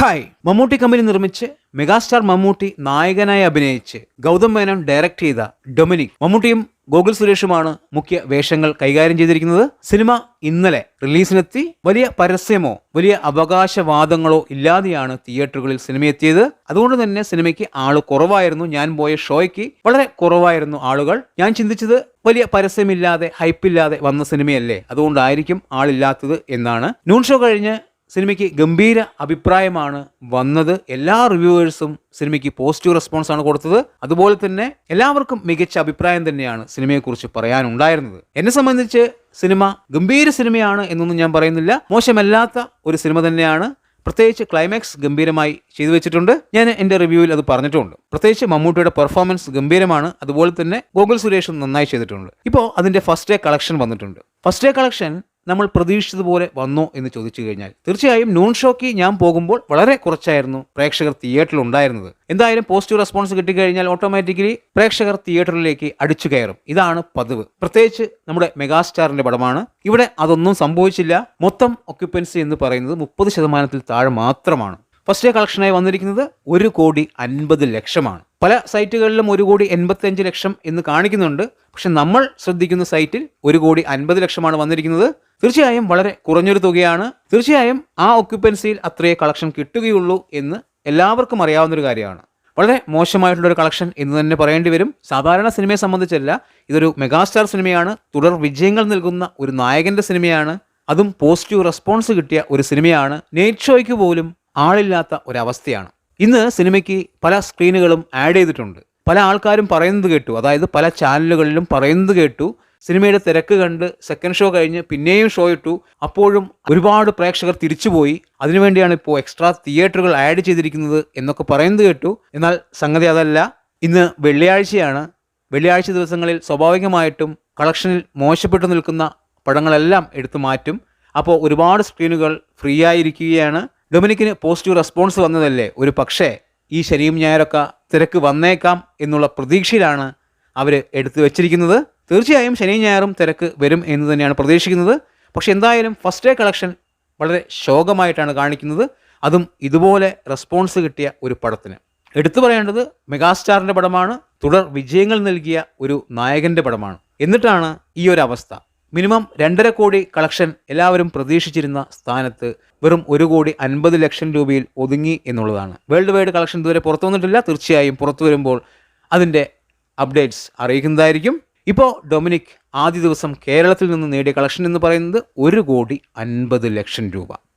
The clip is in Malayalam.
ഹായ് മമ്മൂട്ടി കമ്പനി നിർമ്മിച്ച് മെഗാസ്റ്റാർ മമ്മൂട്ടി നായകനായി അഭിനയിച്ച് ഗൗതം മേനോൻ ഡയറക്ട് ചെയ്ത ഡൊമിനിക് മമ്മൂട്ടിയും ഗോകുൽ സുരേഷുമാണ് മുഖ്യ വേഷങ്ങൾ കൈകാര്യം ചെയ്തിരിക്കുന്നത്. സിനിമ ഇന്നലെ റിലീസിനെത്തി വലിയ പരസ്യമോ വലിയ അവകാശവാദങ്ങളോ ഇല്ലാതെയാണ് തിയേറ്ററുകളിൽ സിനിമ എത്തിയത്. അതുകൊണ്ട് തന്നെ സിനിമയ്ക്ക് ആൾ കുറവായിരുന്നു. ഞാൻ പോയ ഷോയ്ക്ക് വളരെ കുറവായിരുന്നു ആളുകൾ. ഞാൻ ചിന്തിച്ചത് വലിയ പരസ്യമില്ലാതെ ഹൈപ്പില്ലാതെ വന്ന സിനിമയല്ലേ അതുകൊണ്ടായിരിക്കും ആളില്ലാത്തത് എന്നാണ്. നൂൺ ഷോ കഴിഞ്ഞ് സിനിമയ്ക്ക് ഗംഭീര അഭിപ്രായമാണ് വന്നത്. എല്ലാ റിവ്യൂവേഴ്സും സിനിമയ്ക്ക് പോസിറ്റീവ് റെസ്പോൺസ് ആണ് കൊടുത്തത്. അതുപോലെ തന്നെ എല്ലാവർക്കും മികച്ച അഭിപ്രായം തന്നെയാണ് സിനിമയെക്കുറിച്ച് പറയാനുണ്ടായിരുന്നത്. എന്നെ സംബന്ധിച്ച് സിനിമ ഗംഭീര സിനിമയാണ് എന്നൊന്നും ഞാൻ പറയുന്നില്ല. മോശമല്ലാത്ത ഒരു സിനിമ തന്നെയാണ്. പ്രത്യേകിച്ച് ക്ലൈമാക്സ് ഗംഭീരമായി ചെയ്തു വെച്ചിട്ടുണ്ട്. ഞാൻ എന്റെ റിവ്യൂവിൽ അത് പറഞ്ഞിട്ടുണ്ട്. പ്രത്യേകിച്ച് മമ്മൂട്ടിയുടെ പെർഫോമൻസ് ഗംഭീരമാണ്. അതുപോലെ തന്നെ ഗോകുൽ സുരേഷും നന്നായി ചെയ്തിട്ടുണ്ട്. ഇപ്പോൾ അതിന്റെ ഫസ്റ്റ് ഡേ കളക്ഷൻ വന്നിട്ടുണ്ട്. ഫസ്റ്റ് ഡേ കളക്ഷൻ നമ്മൾ പ്രതീക്ഷിച്ചതുപോലെ വന്നോ എന്ന് ചോദിച്ചു കഴിഞ്ഞാൽ തീർച്ചയായും നൂൺ ഷോക്ക് ഞാൻ പോകുമ്പോൾ വളരെ കുറച്ചായിരുന്നു പ്രേക്ഷകർ തിയേറ്ററിൽ ഉണ്ടായിരുന്നത്. എന്തായാലും പോസിറ്റീവ് റെസ്പോൺസ് കിട്ടിക്കഴിഞ്ഞാൽ ഓട്ടോമാറ്റിക്കലി പ്രേക്ഷകർ തിയേറ്ററിലേക്ക് അടിച്ചു കയറും. ഇതാണ് പതിവ്. പ്രത്യേകിച്ച് നമ്മുടെ മെഗാസ്റ്റാറിന്റെ പടമാണ്. ഇവിടെ അതൊന്നും സംഭവിച്ചില്ല. മൊത്തം ഒക്യുപ്പൻസി എന്ന് പറയുന്നത് മുപ്പത് ശതമാനത്തിൽ താഴെ മാത്രമാണ്. ഫസ്റ്റ് ഡേ കളക്ഷനായി വന്നിരിക്കുന്നത് ഒരു കോടി അൻപത് ലക്ഷമാണ്. പല സൈറ്റുകളിലും ഒരു കോടി എൺപത്തി ലക്ഷം എന്ന് കാണിക്കുന്നുണ്ട്. പക്ഷെ നമ്മൾ ശ്രദ്ധിക്കുന്ന സൈറ്റിൽ ഒരു കോടി അൻപത് ലക്ഷമാണ് വന്നിരിക്കുന്നത്. തീർച്ചയായും വളരെ കുറഞ്ഞൊരു തുകയാണ്. തീർച്ചയായും ആ ഒക്യുപ്പൻസിയിൽ അത്രയേ കളക്ഷൻ കിട്ടുകയുള്ളൂ എന്ന് എല്ലാവർക്കും അറിയാവുന്ന ഒരു കാര്യമാണ്. വളരെ മോശമായിട്ടുള്ള ഒരു കളക്ഷൻ എന്ന് തന്നെ പറയേണ്ടി വരും. സാധാരണ സിനിമയെ സംബന്ധിച്ചല്ല ഇതൊരു മെഗാസ്റ്റാർ സിനിമയാണ്. തുടർ വിജയങ്ങൾ നൽകുന്ന ഒരു നായകന്റെ സിനിമയാണ്. അതും പോസിറ്റീവ് റെസ്പോൺസ് കിട്ടിയ ഒരു സിനിമയാണ്. നെയ്റ്റ് ഷോയ്ക്ക് പോലും ആളില്ലാത്ത ഒരവസ്ഥയാണ്. ഇന്ന് സിനിമയ്ക്ക് പല സ്ക്രീനുകളും ആഡ് ചെയ്തിട്ടുണ്ട്. പല ആൾക്കാരും പറയുന്നത് കേട്ടു. അതായത് പല ചാനലുകളിലും പറയുന്നത് കേട്ടു. സിനിമയുടെ തിരക്ക് കണ്ട് സെക്കൻഡ് ഷോ കഴിഞ്ഞ് പിന്നെയും ഷോ ഇട്ടു. അപ്പോഴും ഒരുപാട് പ്രേക്ഷകർ തിരിച്ചുപോയി. അതിനുവേണ്ടിയാണ് ഇപ്പോൾ എക്സ്ട്രാ തിയേറ്ററുകൾ ആഡ് ചെയ്തിരിക്കുന്നത് എന്നൊക്കെ പറയുന്നത് കേട്ടു. എന്നാൽ സംഗതി അതല്ല. ഇന്ന് വെള്ളിയാഴ്ചയാണ്. വെള്ളിയാഴ്ച ദിവസങ്ങളിൽ സ്വാഭാവികമായിട്ടും കളക്ഷനിൽ മോശപ്പെട്ടു നിൽക്കുന്ന പടങ്ങളെല്ലാം എടുത്തു മാറ്റും. അപ്പോൾ ഒരുപാട് സ്ക്രീനുകൾ ഫ്രീ ആയിരിക്കുകയാണ്. ഡൊമിനിക്കിന് പോസിറ്റീവ് റെസ്പോൺസ് വന്നതല്ലേ? ഒരു പക്ഷേ ഈ ശനിയും ഞായറൊക്കെ തിരക്ക് വന്നേക്കാം എന്നുള്ള പ്രതീക്ഷയിലാണ് അവർ എടുത്തു വച്ചിരിക്കുന്നത്. തീർച്ചയായും ശനിയും ഞായറും തിരക്ക് വരും എന്ന് തന്നെയാണ് പ്രതീക്ഷിക്കുന്നത്. പക്ഷേ എന്തായാലും ഫസ്റ്റ് ഡേ കളക്ഷൻ വളരെ ശോകമായിട്ടാണ് കാണിക്കുന്നത്. അതും ഇതുപോലെ റെസ്പോൺസ് കിട്ടിയ ഒരു പടത്തിന്. എടുത്തു പറയേണ്ടത് മെഗാസ്റ്റാറിന്റെ പടമാണ്. തുടർ വിജയങ്ങൾ നൽകിയ ഒരു നായകന്റെ പടമാണ്. എന്നിട്ടാണ് ഈ ഒരു അവസ്ഥ. മിനിമം രണ്ടര കോടി കളക്ഷൻ എല്ലാവരും പ്രതീക്ഷിച്ചിരുന്ന സ്ഥാനത്ത് വെറും ഒരു കോടി അൻപത് ലക്ഷം രൂപയിൽ ഒതുങ്ങി എന്നുള്ളതാണ്. വേൾഡ് വൈഡ് കളക്ഷൻ ഇതുവരെ പുറത്തു വന്നിട്ടില്ല. തീർച്ചയായും പുറത്തു വരുമ്പോൾ അതിന്റെ അപ്ഡേറ്റ്സ് അറിയിക്കുന്നതായിരിക്കും. ഇപ്പോൾ ഡൊമിനിക് ആദ്യ ദിവസം കേരളത്തിൽ നിന്ന് നേടിയ കളക്ഷൻ എന്ന് പറയുന്നത് ഒരു കോടി അൻപത് ലക്ഷം രൂപ.